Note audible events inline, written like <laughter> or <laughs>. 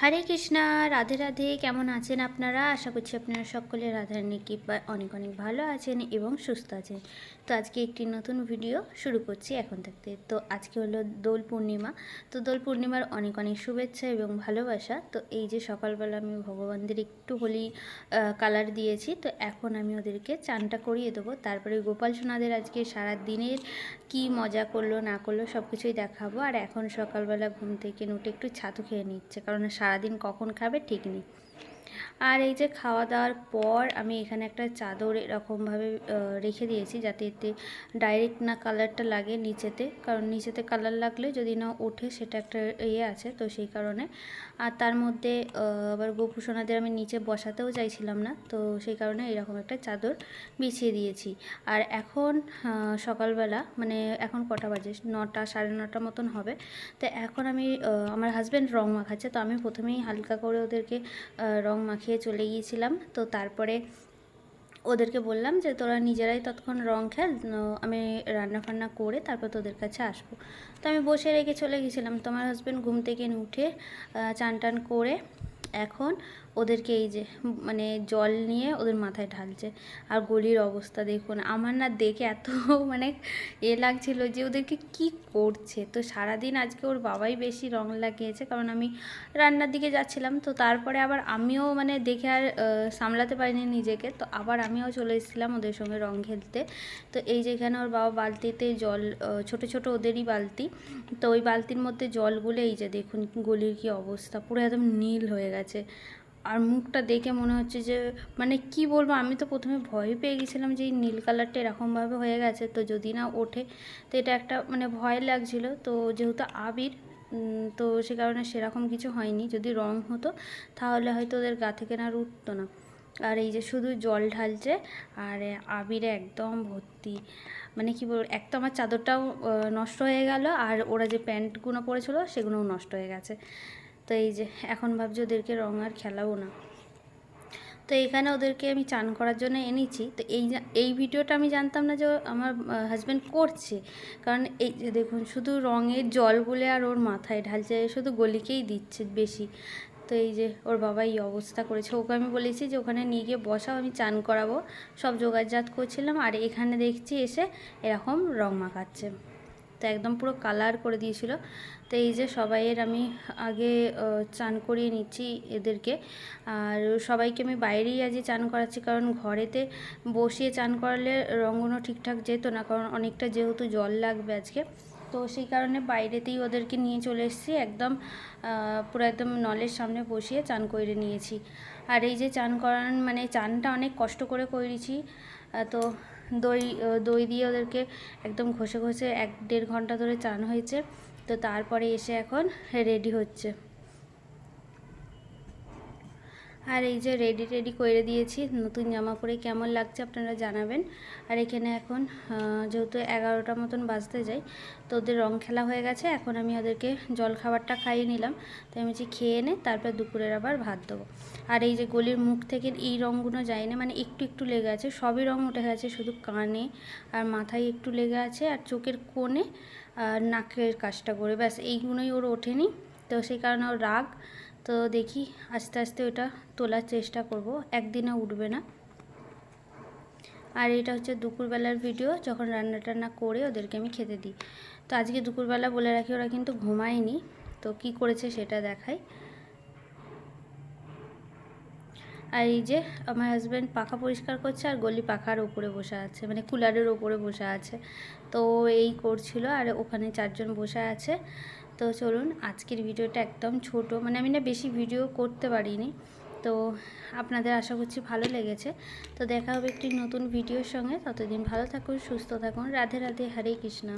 হরে কৃষ্ণা, রাধে রাধে। কেমন আছেন আপনারা? আশা করছি আপনারা সকলে রাধারানীর কৃপায় অনেক অনেক ভালো আছেন এবং সুস্থ আছেন। তো আজকে একটি নতুন ভিডিও শুরু করছি এখন থাকতে তো আজকে হলো দোল পূর্ণিমা। তো দোল পূর্ণিমার অনেক অনেক শুভেচ্ছা এবং ভালোবাসা। তো এই যে সকালবেলা আমি ভগবানদের একটু হোলি কালার দিয়েছি, তো এখন আমি ওদেরকে চানটা করিয়ে দেবো। তারপরে গোপাল সোনাদের আজকে সারা দিনের কি মজা করল, না করল সব কিছুই দেখাবো। আর এখন সকালবেলা ঘুম থেকে উঠে একটু ছাতু খেয়ে নিচ্ছে। কারণ সারাদিন কখন খাবে ঠিক নেই। আর এই যে খাওয়া দাওয়ার পর আমি এখানে একটা চাদর এরকমভাবে রেখে দিয়েছি যাতে এতে ডাইরেক্ট না কালারটা লাগে নিচেতে। কারণ নিচেতে কালার লাগলে যদি না ওঠে সেটা একটা ইয়ে আছে, তো সেই কারণে। আর তার মধ্যে আবার গোপু সোনাদের আমি নিচে বসাতেও চাইছিলাম না, তো সেই কারণে এরকম একটা চাদর বিছিয়ে দিয়েছি। আর এখন সকালবেলা মানে এখন কটা বাজে? নটা, সাড়ে নটা মতন হবে। তো এখন আমি আমার হাজব্যান্ড রং মাখাচ্ছে, তো আমি প্রথমেই হালকা করে ওদেরকে রং মাখিয়ে চলে গিয়েছিলাম। তো তারপরে ওদেরকে বললাম যে, তোরা নিজেরাই ততক্ষণ রং খেল আমি রান্না ফান্না করে তারপর তোদের কাছে আসব। তো আমি বসে রেখে চলে গেছিলাম তোমার হাজব্যান্ড ঘুম থেকে উঠে চান টান করে এখন ওদেরকে এই যে মানে জল নিয়ে ওদের মাথায় ঢালছে। আর গলির অবস্থা দেখুন, আমার না দেখে এত <laughs> মানে এ লাগছিল যে ওদেরকে কি করছে? তো সারাদিন আজকে ওর বাবাই বেশি রং লাগিয়েছে, কারণ আমি রান্নার দিকে যাচ্ছিলাম। তো তারপরে আবার আমিও মানে দেখে আর সামলাতে পারিনি নিজেকে। তো আবার আমিও চলে এসেছিলাম ওদের সঙ্গে রং খেলতে। তো এই যেখানে ওর বাবা বালতিতে জল ছোট ছোট ওদেরই বালতি। তো ওই বালতির মধ্যে জলগুলো এই যে দেখুন, গলির কি অবস্থা, পুরো একদম নীল হয়ে গেছে। আর মুখটা দেখে মনে হচ্ছে যে মানে কি বলব, আমি তো প্রথমে ভয় পেয়ে গেছিলাম যে এই নীল কালারটা এরকমভাবে হয়ে গেছে। তো যদি না ওঠে, তো এটা একটা মানে ভয় লাগছিল। তো যেহেতু আবির তো সে কারণে সেরকম কিছু হয়নি। যদি রং হতো, তাহলে হয়তো ওদের গা থেকে না উঠতো না। আর এই যে শুধু জল ঢালছে, আর আবিরে একদম ভর্তি। মানে কি বলব, এক তো আমার চাদরটাও নষ্ট হয়ে গেল, আর ওরা যে প্যান্টগুলো পরেছিল, সেগুলোও নষ্ট হয়ে গেছে। তো এই যে, এখন ভাবছি ওদেরকে রং আর খেলাবো না। তো এখানে ওদেরকে আমি চান করার জন্য এনেছি। তো এই এই ভিডিওটা আমি জানতাম না যে আমার হাজব্যান্ড করছে। কারণ এই যে দেখুন, শুধু রঙের জল বলে আর ওর মাথায় ঢালছে, শুধু গলিকেই দিচ্ছে বেশি। তো এই যে, ওর বাবা এই অবস্থা করেছে। ওকে আমি বলেছি যে, ওখানে নিয়ে গিয়ে বসাও, আমি চান করাবো। সব জোগাড়জাত করছিলাম। আর এখানে দেখছি এসে এরকম রং মাখাচ্ছে। তো একদম পুরো কালার করে দিয়েছিল। তো এই যে সবাইয়ের আমি আগে চান করিয়ে নিচ্ছি এদেরকে। আর সবাইকে আমি বাইরেই আজকে চান করাচ্ছি, কারণ ঘরেতে বসিয়ে চান করালে রঙগুলো ঠিকঠাক যেত না, কারণ অনেকটা যেহেতু জল লাগবে আজকে। তো সেই কারণে বাইরেতেই ওদেরকে নিয়ে চলে এসেছি, একদম পুরো একদম নলের সামনে বসিয়ে চান করে নিয়েছি। আর এই যে চান করান মানে চানটা অনেক কষ্ট করে করেছি তো দই দই দিয়ে ওদেরকে একদম ঘষে ঘষে এক দেড় ঘণ্টা ধরে চান হয়েছে। তো তারপরে এসে এখন রেডি হচ্ছে। আর এই যে রেডি রেডি করে দিয়েছি। নতুন জামা পরে কেমন লাগছে আপনারা জানাবেন। আর এখানে এখন যেহেতু এগারোটা মতন বাজতে যাই তো ওদের রং খেলা হয়ে গেছে। এখন আমি ওদেরকে জল খাবারটা খাইয়ে নিলাম। তো আমি বলছি খেয়ে নে তারপর দুপুরের আবার ভাত দেবো। আর এই যে গলির মুখ থেকে এই রঙগুলো যায় না মানে একটু একটু লেগে আছে। সবই রং উঠে গেছে, শুধু কানে আর মাথায় একটু লেগে আছে আর চোখের কোণে আর নাকের কাজটা করে। ব্যাস, এইগুলোই ওর ওঠেনি। তো সেই কারণে ওর রাগ তো দেখি আস্তে আস্তে ওটা তোলার চেষ্টা করব, একদিনে উঠবে না। আর এটা হচ্ছে দুপুরবেলার ভিডিও যখন রান্না টান্না করে ওদেরকে আমি খেতে দিই। তো আজকে দুপুরবেলা বলে রাখি, ওরা কিন্তু ঘুমায়নি। তো কি করেছে সেটা দেখাই। আর এই যে আমার হাজব্যান্ড পাখা পরিষ্কার করছে আর গলি পাখার ওপরে বসে আছে মানে কুলারের ওপরে বসে আছে। তো এই করছিল আর ওখানে চারজন বসে আছে। তো চলুন আজকের ভিডিওটা একদম ছোট মানে আমি না বেশি ভিডিও করতে পারিনি। তো আপনাদের আশা করছি ভালো লেগেছে। তো দেখা হবে একটি নতুন ভিডিওর সঙ্গে। ততদিন ভালো থাকুন, সুস্থ থাকুন। রাধে রাধে, হরে কৃষ্ণা।